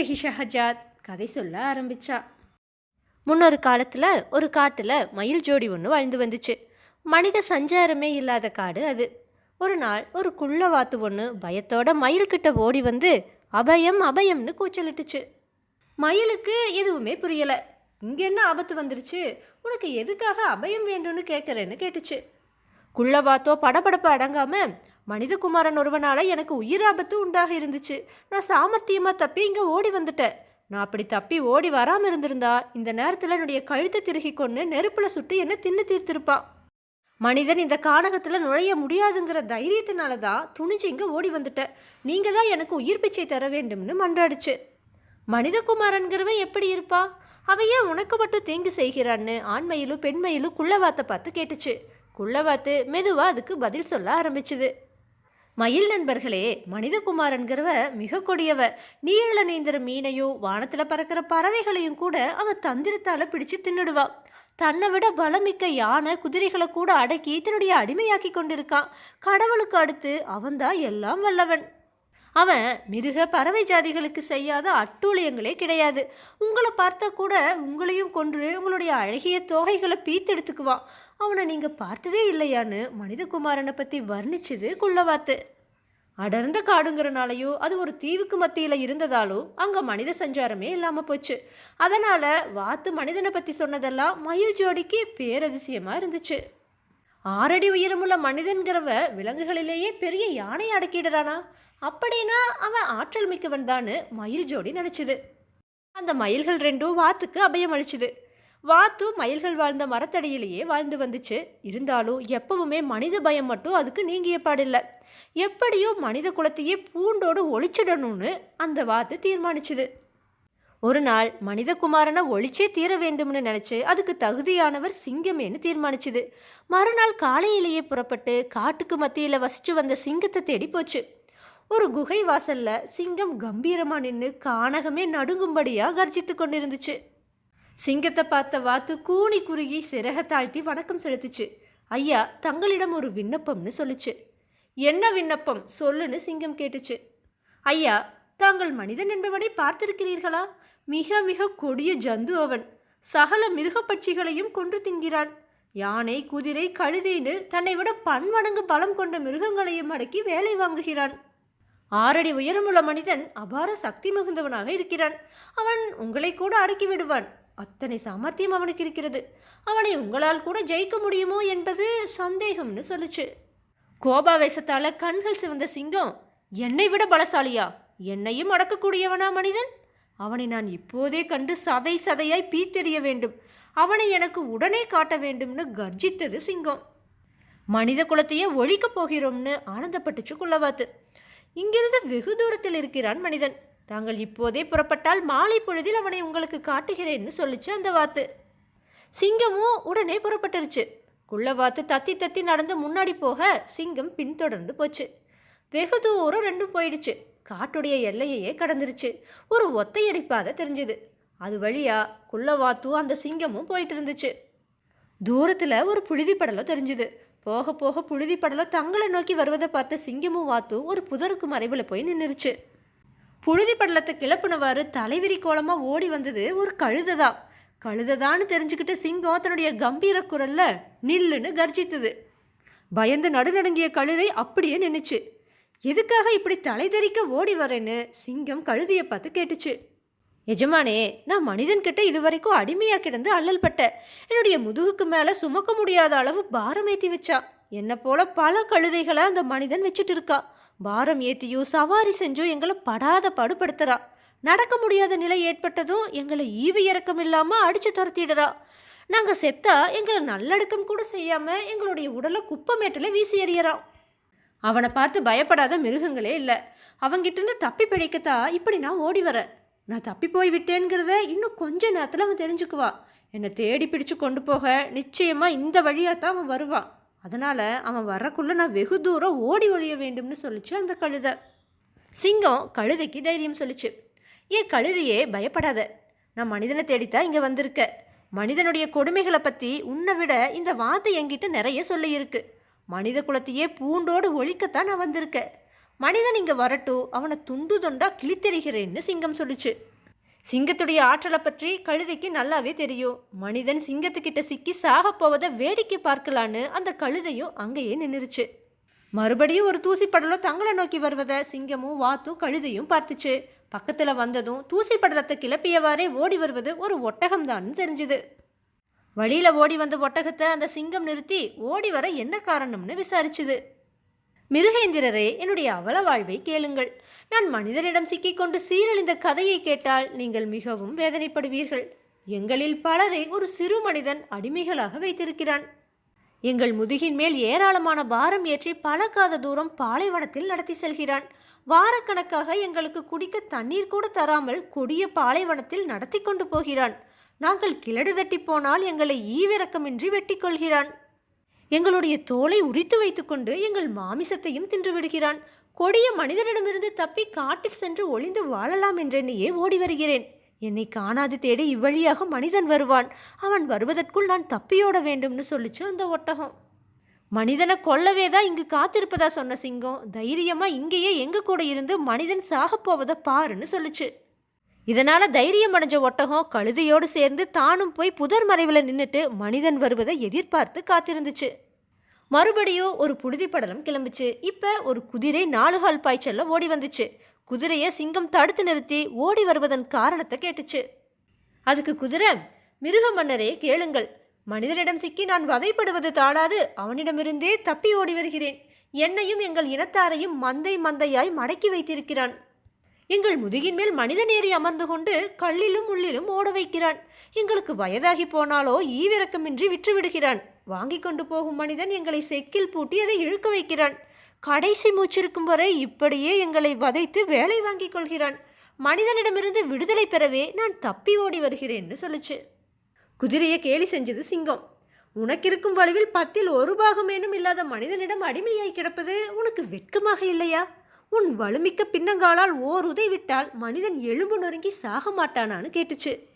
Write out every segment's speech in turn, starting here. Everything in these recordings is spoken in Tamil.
பிறகு ஷஹஜாத் கதை சொல்ல ஆரம்பிச்சா. முன்னொரு காலத்தில் ஒரு காட்டில் மயில் ஜோடி ஒன்று வாழ்ந்து வந்துச்சு. மனித சஞ்சாரமே இல்லாத காடு அது. ஒரு நாள் ஒரு குள்ள வாத்து ஒன்று பயத்தோட மயில்கிட்ட ஓடி வந்து அபயம் அபயம்னு கூச்சலிட்டுச்சு. மயிலுக்கு எதுவுமே புரியலை. இங்கே என்ன ஆபத்து வந்துருச்சு? உனக்கு எதுக்காக அபயம் வேண்டும்னு கேட்குறேன்னு கேட்டுச்சு. குள்ளவாத்தோ படபடப்பு அடங்காமல் மனிதகுமாரன் ஒருவனால் எனக்கு உயிர் ஆபத்து உண்டாக இருந்துச்சு. நான் சாமர்த்தியமாக தப்பி இங்கே ஓடி வந்துட்டேன். நான் அப்படி தப்பி ஓடி வராமல் இருந்திருந்தா இந்த நேரத்தில் என்னுடைய கழுத்தை திருகி கொண்டு நெருப்பில் சுட்டு என்ன தின்னு தீர்த்திருப்பான் மனிதன் இந்த கானகத்தில் நுழைய முடியாதுங்கிற தைரியத்தினால தான் துணிஞ்சு இங்கே ஓடி வந்துட்டேன். நீங்கள் தான் எனக்கு உயிர் பிச்சை தர வேண்டும்னு மன்றாடுச்சு. மனிதகுமாரன்கிறவன் எப்படி இருப்பா? அவன் ஏன் உனக்கு மட்டும் தீங்கு செய்கிறான்னு ஆண்மையிலும் பெண்மையிலும் குள்ளவாத்தை பார்த்து கேட்டுச்சு. குள்ளவாத்து மெதுவாக அதுக்கு பதில் சொல்ல ஆரம்பிச்சுது. மயில் நண்பர்களே மனிதகுமாரன்கிறவ மிக கொடியவ நீரில் நீந்திர மீனையோ வானத்தில் பறக்கிற பறவைகளையும் கூட அவன் தந்திரத்தால் பிடிச்சு தின்னுடுவான். தன்னை விட பலமிக்க யானை குதிரைகளை கூட அடக்கி தன்னுடைய அடிமையாக்கி கொண்டிருக்கான். கடவுளுக்கு அடுத்து அவன்தான் எல்லாம் வல்லவன். அவன் மிருக பறவை ஜாதிகளுக்கு செய்யாத அட்டூழியங்களே கிடையாது. உங்களை பார்த்தா கூட உங்களையும் கொன்று உங்களுடைய அழகிய தோகைகளை பீத்தெடுத்துக்குவான் அவனை நீங்கள் பார்த்ததே இல்லையான்னு மனிதகுமாரனை பற்றி வர்ணிச்சது குள்ளவாத்து. அடர்ந்த காடுங்கிறனாலையோ அது ஒரு தீவுக்கு மத்தியில் இருந்ததாலோ அங்கே மனித சஞ்சாரமே இல்லாமல் போச்சு. அதனால் வாத்து மனிதனை பற்றி சொன்னதெல்லாம் மயில் ஜோடிக்கு பேரதிசயமாக இருந்துச்சு. ஆறடி உயரமுள்ள மனிதன்கிறவ விலங்குகளிலேயே பெரிய யானை அடக்கிடுறானா? அப்படின்னா அவன் ஆற்றல் மிக்கவன் தான்னு மயில் ஜோடி நினச்சிது. அந்த மயில்கள் ரெண்டும் வாத்துக்கு அபயம் அளிச்சுது. வாத்து மயில்கள் வாழ்ந்த மரத்தடியிலேயே வாழ்ந்து வந்துச்சு. இருந்தாலும் எப்பவுமே மனித பயம் மட்டும் அதுக்கு நீங்கிய பாடில்லை. எப்படியோ மனித குலத்தையே பூண்டோடு ஒழிச்சிடணும்னு அந்த வாத்து தீர்மானிச்சுது. ஒரு நாள் மனிதகுமாரனை ஒழிச்சே தீர வேண்டும்னு நினச்சி அதுக்கு தகுதியானவர் சிங்கமேன்னு தீர்மானிச்சுது. மறுநாள் காலையிலேயே புறப்பட்டு காட்டுக்கு மத்தியில் வசிச்சு வந்த சிங்கத்தை தேடி போச்சு. ஒரு குகை வாசல்ல சிங்கம் கம்பீரமாக நின்று கானகமே நடுங்கும்படியாக கர்ஜித்து கொண்டிருந்துச்சு. சிங்கத்தை பார்த்த வாத்து கூனி குறுகி சிறக தாழ்த்தி வணக்கம் செலுத்துச்சு. ஐயா தங்களிடம் ஒரு விண்ணப்பம்னு சொல்லுச்சு. என்ன விண்ணப்பம்? சொல்லுன்னு சிங்கம் கேட்டுச்சு. ஐயா தாங்கள் மனிதன் என்பவனை பார்த்திருக்கிறீர்களா? மிக மிக கொடிய ஜந்து அவன். சகல மிருகப்பட்சிகளையும் கொன்று தின்கிறான். யானை குதிரை கழுதைன்னு தன்னை விட பன்மடங்கு பலம் கொண்ட மிருகங்களையும் அடக்கி வேலை வாங்குகிறான். ஆறடி உயரமுள்ள மனிதன் அபார சக்தி மிகுந்தவனாக இருக்கிறான். அவன் உங்களை கூட அடக்கி விடுவான். அத்தனை சாமர்த்தியம் அவனுக்கு இருக்கிறது. அவனை உங்களால் கூட ஜெயிக்க முடியுமோ என்பது சந்தேகம்னு சொல்லுச்சு. கோபாவேசத்தால் கண்கள் சிவந்த சிங்கம் என்னை விட பலசாலியா? என்னையும் அடக்கக்கூடியவனா மனிதன்? அவனை நான் இப்போதே கண்டு சதை சதையாய் பீத்தெறிய வேண்டும். அவனை எனக்கு உடனே காட்ட வேண்டும்னு கர்ஜித்தது சிங்கம். மனித குலத்தையே ஒழிக்கப் போகிறோம்னு ஆனந்தப்பட்டுச்சு குள்ளவாத்து. இங்கிருந்து வெகு தூரத்தில் இருக்கிறான் மனிதன். தாங்கள் இப்போதே புறப்பட்டால் மாலை பொழுதில் அவனை உங்களுக்கு காட்டுகிறேன்னு சொல்லிச்சு அந்த வாத்து. சிங்கமும் உடனே புறப்பட்டுருச்சு. குள்ளவாத்து தத்தி தத்தி நடந்து முன்னாடி போக சிங்கம் பின்தொடர்ந்து போச்சு. வெகு தூரம் ரெண்டும் போயிடுச்சு. காட்டுடைய எல்லையையே கடந்துருச்சு. ஒரு ஒத்தையடி தெரிஞ்சுது. அது வழியா குள்ளவாத்தும் அந்த சிங்கமும் போயிட்டு இருந்துச்சு தூரத்தில் ஒரு புழுதி படலம் தெரிஞ்சுது. போக போக புழுதி படலம் தங்களை நோக்கி வருவதை பார்த்த சிங்கமும் வாத்தும் ஒரு புதருக்கு மறைவில் போய் நின்றுச்சு புழுதி படலத்தை கிளப்புனவாறு தலைவிரி கோலமாக ஓடி வந்தது ஒரு கழுதை தான் கழுதைதான்னு தெரிஞ்சுக்கிட்டு சிங்கம் தன்னுடைய கம்பீர குரல்ல நில்லுன்னு கர்ஜித்தது. பயந்து நடுநடுங்கிய கழுதை அப்படியே நின்றுச்சு எதுக்காக இப்படி தலை தெறிக்க ஓடி வரேன்னு? சிங்கம் கழுதையை பார்த்து கேட்டுச்சு. எஜமானே நான் மனிதன்கிட்ட இதுவரைக்கும் அடிமையாக கிடந்து அல்லல் பட்டேன் என்னுடைய முதுகுக்கு மேலே சுமக்க முடியாத அளவு பாரம் ஏற்றி வச்சா. என்னை போல பல கழுதைகளை அந்த மனிதன் வச்சுட்டு இருக்கான் பாரம் ஏற்றியும் சவாரி செஞ்சும் எங்களை படாத படுபடுத்துறா. நடக்க முடியாத நிலை ஏற்பட்டதும் எங்களை ஈவு இறக்கம் இல்லாமல் அடித்து துரத்திடுறா. நாங்கள் செத்தா எங்களை நல்லடக்கம் கூட செய்யாமல் எங்களுடைய உடலை குப்பமேட்டில் வீசி எறியறான் அவனை பார்த்து பயப்படாத மிருகங்களே இல்லை. அவங்கிட்டேருந்து தப்பி பிழைக்கத்தா இப்படி நான் ஓடி வரேன் நான் தப்பி போய் விட்டேங்கிறத இன்னும் கொஞ்ச நேரத்தில் அவன் தெரிஞ்சுக்குவா. என்னை தேடி பிடிச்சு கொண்டு போக நிச்சயமாக இந்த வழியாக தான் அவன் வருவான். அதனால் அவன் வரக்குள்ளே நான் வெகு தூரம் ஓடி ஒழிய வேண்டும்னு சொல்லிச்சு அந்த கழுதை. சிங்கம் கழுதைக்கு தைரியம் சொல்லிச்சு. ஏன் கழுதையே பயப்படாத. நான் மனிதனை தேடித்தான் இங்கே வந்திருக்க. மனிதனுடைய கொடுமைகளை பற்றி உன்னை விட இந்த வார்த்தை என்கிட்ட நிறைய சொல்லியிருக்கு. மனித குலத்தையே பூண்டோடு ஒழிக்கத்தான் நான் வந்திருக்கேன் மனிதன் இங்கே வரட்டும் அவனை துண்டு துண்டாக கிழித்தெறிகிறேன்னு சிங்கம் சொல்லிச்சு. சிங்கத்துடைய ஆற்றலை பற்றி கழுதைக்கு நல்லாவே தெரியும். மனிதன் சிங்கத்துக்கிட்ட சிக்கி சாகப் போவதை வேடிக்கை பார்க்கலான்னு அந்த கழுதையும் அங்கேயே நின்றுச்சு. மறுபடியும் ஒரு தூசிப்படலும் தங்களை நோக்கி வருவதை சிங்கமும் வாத்தும் கழுதையும் பார்த்துச்சு. பக்கத்தில் வந்ததும் தூசி படலத்தை கிளப்பியவாறே ஓடி வருவது ஒரு ஒட்டகம்தான்னு தெரிஞ்சுது. வழியில் ஓடி வந்த ஒட்டகத்தை அந்த சிங்கம் நிறுத்தி ஓடி வர என்ன காரணம்னு விசாரிச்சுது. மிருகேந்திரரே என்னுடைய அவல வாழ்வை கேளுங்கள். நான் மனிதரிடம் சிக்கிக்கொண்டு சீரழிந்த கதையை கேட்டால் நீங்கள் மிகவும் வேதனைப்படுவீர்கள். எங்களில் பலரை ஒரு சிறு மனிதன் அடிமைகளாக வைத்திருக்கிறான். எங்கள் முதுகின் மேல் ஏராளமான பாரம் ஏற்றி பழக்காத தூரம் பாலைவனத்தில் நடத்தி செல்கிறான். வாரக்கணக்காக எங்களுக்கு குடிக்க தண்ணீர் கூட தராமல் கொடிய பாலைவனத்தில் நடத்தி கொண்டு போகிறான். நாங்கள் கிளடு தட்டி போனால் எங்களை ஈவிரக்கமின்றி வெட்டி கொள்கிறான். எங்களுடைய தோலை உரித்து வைத்துக்கொண்டு எங்கள் மாமிசத்தையும் தின்று விடுகிறான். கொடிய மனிதனிடமிருந்து தப்பி காட்டில் சென்று ஒளிந்து வாழலாம் என்றெண்ணியே ஓடி வருகிறேன். என்னை காணாது தேடி இவ்வழியாக மனிதன் வருவான். அவன் வருவதற்குள் நான் தப்பியோட வேண்டும்னு சொல்லிச்சு அந்த ஒட்டகம். மனிதனை கொல்லவே தான் இங்கு காத்திருப்பதா சொன்ன சிங்கம். தைரியமாக இங்கேயே எங்கள் கூட இருந்து மனிதன் சாகப் போவதை பாருன்னு சொல்லிச்சு. இதனால தைரியம் அடைஞ்ச ஒட்டகம் கழுதையோடு சேர்ந்து தானும் போய் புதர் மறைவில் நின்றுட்டு மனிதன் வருவதை எதிர்பார்த்து காத்திருந்துச்சு. மறுபடியும் ஒரு புழுதி படலம் கிளம்புச்சு. இப்போ ஒரு குதிரை நாலுகால் பாய்ச்சல்ல ஓடி வந்துச்சு. குதிரையை சிங்கம் தடுத்து நிறுத்தி ஓடி வருவதன் காரணத்தை கேட்டுச்சு. அதுக்கு குதிரை மிருக மன்னரே கேளுங்கள். மனிதனிடம் சிக்கி நான் வதைப்படுவது தாழாது அவனிடமிருந்தே தப்பி ஓடி வருகிறேன். என்னையும் எங்கள் இனத்தாரையும் மந்தை மந்தையாய் மடக்கி வைத்திருக்கிறான். எங்கள் முதுகின் மேல் மனிதன் அமர்ந்து கொண்டு கல்லிலும் உள்ளிலும் ஓட வைக்கிறான். எங்களுக்கு வயதாகி போனாலோ ஈவிரக்கமின்றி விற்று விடுகிறான் வாங்கி கொண்டு போகும் மனிதன் எங்களை செக்கில் பூட்டி அதை இழுக்க வைக்கிறான். கடைசி மூச்சிருக்கும் வரை இப்படியே எங்களை வதைத்து வேலை வாங்கிக் கொள்கிறான். மனிதனிடமிருந்து விடுதலை பெறவே நான் தப்பி ஓடி வருகிறேன்னு சொல்லுச்சு. குதிரையை கேலி செஞ்சது சிங்கம். உனக்கிருக்கும் வலுவில் பத்தில் ஒரு பாகமேனும் இல்லாத மனிதனிடம் அடிமையாய் கிடப்பது உனக்கு வெட்கமாக இல்லையா? உன் வலுமிக்க பின்னங்காலால் ஓர் உதை விட்டால் மனிதன் எலும்பு நொறுங்கி சாக மாட்டானான்னு கேட்டுச்சு.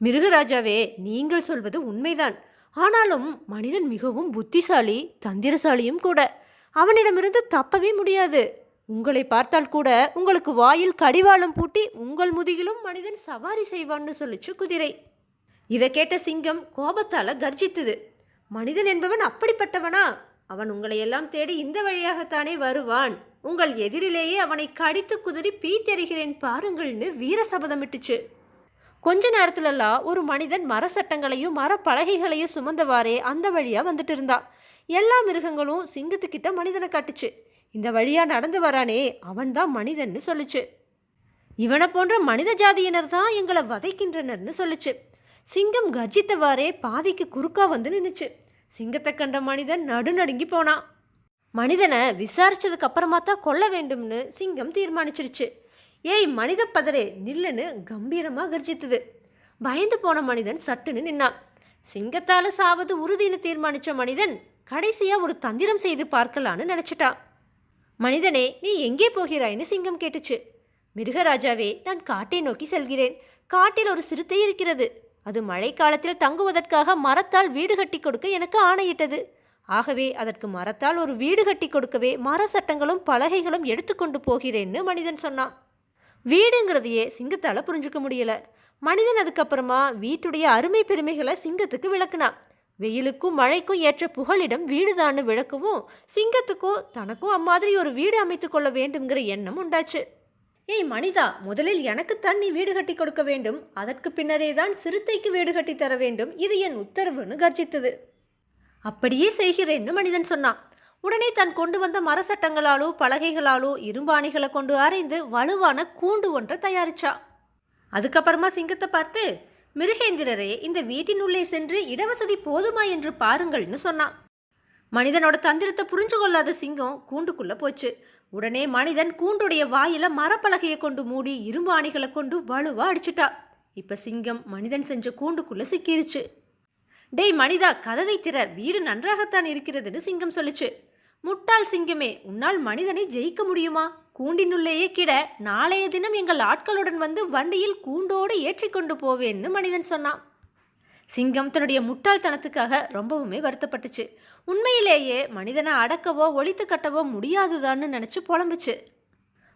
மிருகராஜாவே நீங்கள் சொல்வது உண்மைதான். ஆனாலும் மனிதன் மிகவும் புத்திசாலி தந்திரசாலியும் கூட. அவனிடமிருந்து தப்பவே முடியாது. உங்களை பார்த்தால் கூட உங்களுக்கு வாயில் கடிவாளம் பூட்டி உங்கள் முதுகிலும் மனிதன் சவாரி செய்வான்னு சொல்லிச்சு குதிரை. இதை கேட்ட சிங்கம் கோபத்தால் கர்ஜித்தது. மனிதன் என்பவன் அப்படிப்பட்டவனா? அவன் உங்களையெல்லாம் தேடி இந்த வழியாகத்தானே வருவான்? உங்கள் எதிரிலேயே அவனை கடித்து குதிரி பீத்தெறிகிறேன் பாருங்கள்னு வீர சபதமிட்டுச்சு கொஞ்ச நேரத்துலலாம் ஒரு மனிதன் மர சட்டங்களையும் மர பலகைகளையும் சுமந்தவாறே அந்த வழியாக வந்துட்டு இருந்தான் எல்லா மிருகங்களும் சிங்கத்துக்கிட்ட மனிதனை காட்டுச்சு. இந்த வழியாக நடந்து வரானே அவன்தான் மனிதன்னு சொல்லுச்சு. இவனை போன்ற மனித ஜாதியினர் தான் எங்களை வதைக்கின்றனர்னு சொல்லுச்சு. சிங்கம் கர்ஜித்தவாறே பாதிக்கு குறுக்கா வந்து நின்றுச்சு சிங்கத்தை கண்ட மனிதன் நடுநடுங்கி போனான். மனிதனை விசாரிச்சதுக்கு அப்புறமா தான் கொல்ல வேண்டும்னு சிங்கம் தீர்மானிச்சிருச்சு. ஏய் மனித பதரே நில்லுன்னு கம்பீரமாக கர்ஜித்தது. பயந்து போன மனிதன் சட்டுன்னு நின்னான். சிங்கத்தால் சாவது உறுதின்னு தீர்மானித்த மனிதன் கடைசியாக ஒரு தந்திரம் செய்து பார்க்கலான்னு நினச்சிட்டான். மனிதனே நீ எங்கே போகிறாய்னு சிங்கம் கேட்டுச்சு. மிருகராஜாவே நான் காட்டை நோக்கி செல்கிறேன். காட்டில் ஒரு சிறுத்தை இருக்கிறது. அது மழைக்காலத்தில் தங்குவதற்காக மரத்தால் வீடு கட்டி கொடுக்க எனக்கு ஆணையிட்டது. ஆகவே அதற்கு மரத்தால் ஒரு வீடு கட்டி கொடுக்கவே மர சட்டங்களும் பலகைகளும் எடுத்துக்கொண்டு போகிறேன்னு மனிதன் சொன்னான். வீடுங்கிறதையே சிங்கத்தால் புரிஞ்சுக்க முடியல. மனிதன் அதுக்கப்புறமா வீட்டுடைய அருமை பெருமைகளை சிங்கத்துக்கு விளக்குனான். வெயிலுக்கும் மழைக்கும் ஏற்ற புகழிடம் வீடுதான்னு விளக்கவும் சிங்கத்துக்கோ தனக்கும் அம்மாதிரி ஒரு வீடு அமைத்து கொள்ள வேண்டும்ங்கிற எண்ணம் உண்டாச்சு. ஏய் மனிதா முதலில் எனக்குத்தான் நீ வீடு கட்டி கொடுக்க வேண்டும். அதற்கு பின்னரே தான் சிறுத்தைக்கு வீடு கட்டி தர வேண்டும். இது என் உத்தரவுன்னு கர்ஜித்தது. அப்படியே செய்கிறேன்னு மனிதன் சொன்னான். உடனே தன் கொண்டு வந்த மர சட்டங்களாலோ பலகைகளாலோ இரும்பாணிகளை கொண்டு அரைந்து வலுவான கூண்டு ஒன்றை தயாரிச்சா. அதுக்கப்புறமா சிங்கத்தை பார்த்து மிருகேந்திரரே இந்த வீட்டின் உள்ளே சென்று இடவசதி போதுமா என்று பாருங்கள்னு சொன்னான். மனிதனோட தந்திரத்தை புரிஞ்சு கொள்ளாத சிங்கம் கூண்டுக்குள்ள போச்சு. உடனே மனிதன் கூண்டுடைய வாயில மரப்பலகையை கொண்டு மூடி இரும்பு ஆணிகளை கொண்டு வலுவா அடிச்சிட்டா. இப்ப சிங்கம் மனிதன் செஞ்ச கூண்டுக்குள்ள சிக்கிருச்சு. டேய் மனிதா கதவை திற. வீடு நன்றாகத்தான் இருக்கிறதுன்னு சிங்கம் சொல்லுச்சு. முட்டாள் சிங்கமே உன்னால் மனிதனை ஜெயிக்க முடியுமா? கூண்டினுள்ளேயே கிட. நாளைய தினம் எங்கள் ஆட்களுடன் வந்து வண்டியில் கூண்டோடு ஏற்றிக்கொண்டு போவேன்னு மனிதன் சொன்னான். சிங்கம் தன்னுடைய முட்டாள்தனத்துக்காக ரொம்பவுமே வருத்தப்பட்டுச்சு. உண்மையிலேயே மனிதனை அடக்கவோ ஒழித்து கட்டவோ முடியாதுதான்னு நினச்சி புலம்புச்சு.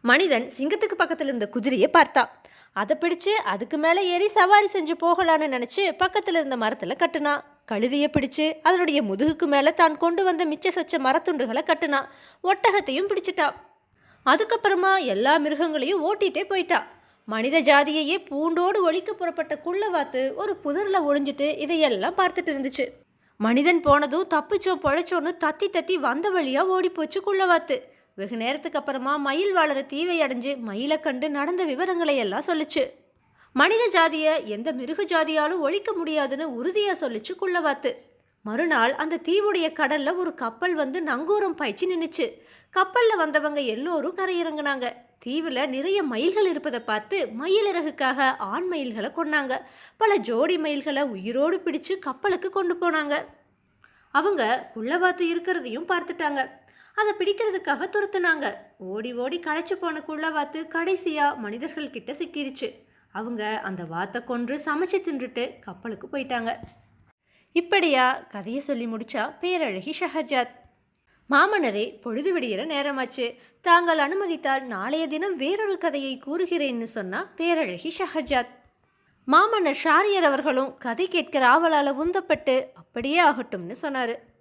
மனிதன் சிங்கத்துக்கு பக்கத்தில் இருந்த குதிரையை பார்த்தான். அதை பிடிச்சு அதுக்கு மேலே ஏறி சவாரி செஞ்சு போகலான்னு நினச்சி பக்கத்தில் இருந்த மரத்தில் கட்டுனான் கழுதையை பிடிச்சு அதனுடைய முதுகுக்கு மேலே தான் கொண்டு வந்த மிச்ச சொச்ச மரத்துண்டுகளை கட்டுனான் ஒட்டகத்தையும் பிடிச்சிட்டான் அதுக்கப்புறமா எல்லா மிருகங்களையும் ஓட்டிகிட்டே போயிட்டா. மனித ஜாதியையே பூண்டோடு ஒழிக்க புறப்பட்ட குள்ளவாத்து ஒரு புதரில் ஒழிஞ்சிட்டு இதையெல்லாம் பார்த்துட்டு இருந்துச்சு. மனிதன் போனதும் தப்பிச்சோம் பொழைச்சோன்னு தத்தி தத்தி வந்த வழியாக ஓடிப்போச்சு குள்ளவாத்து. வெகு நேரத்துக்கு அப்புறமா மயில் வாழற தீவை அடைஞ்சு மயிலை கண்டு நடந்த விவரங்களை எல்லாம் சொல்லுச்சு. மனித ஜாதியை எந்த மிருக ஜாதியாலும் ஒழிக்க முடியாதுன்னு உறுதியாக சொல்லிச்சு குள்ளவாத்து. மறுநாள் அந்த தீவுடைய கடலில் ஒரு கப்பல் வந்து நங்கூரம் பாய்ச்சி நின்றுச்சு கப்பலில் வந்தவங்க எல்லோரும் கரையிறங்குனாங்க. தீவில் நிறைய மயில்கள் இருப்பதை பார்த்து மயிலிறகுக்காக ஆண் மயில்களை கொன்னாங்க. பல ஜோடி மயில்களை உயிரோடு பிடிச்சு கப்பலுக்கு கொண்டு போனாங்க. அவங்க குள்ளவாத்து இருக்கிறதையும் பார்த்துட்டாங்க. அதை பிடிக்கிறதுக்காக துரத்துனாங்க. ஓடி ஓடி களைச்சி போன குள்ளவாத்து கடைசியாக மனிதர்கள் கிட்ட சிக்கிருச்சு. அவங்க அந்த வாத்தை கொன்று சமைச்சு தின்றுட்டு கப்பலுக்கு போயிட்டாங்க. இப்படியா கதையை சொல்லி முடிச்சா பேரழகி ஷஹர்ஜாத். மாமனரே பொழுது விடுகிற நேரமாச்சு. தாங்கள் அனுமதித்தால் நாளைய தினம் வேறொரு கதையை கூறுகிறேன்னு சொன்னா பேரழகி ஷஹர்ஜாத். மாமன்னர் ஷாரியர் அவர்களும் கதை கேட்கிற ஆவலால் உந்தப்பட்டு அப்படியே ஆகட்டும்னு சொன்னார்.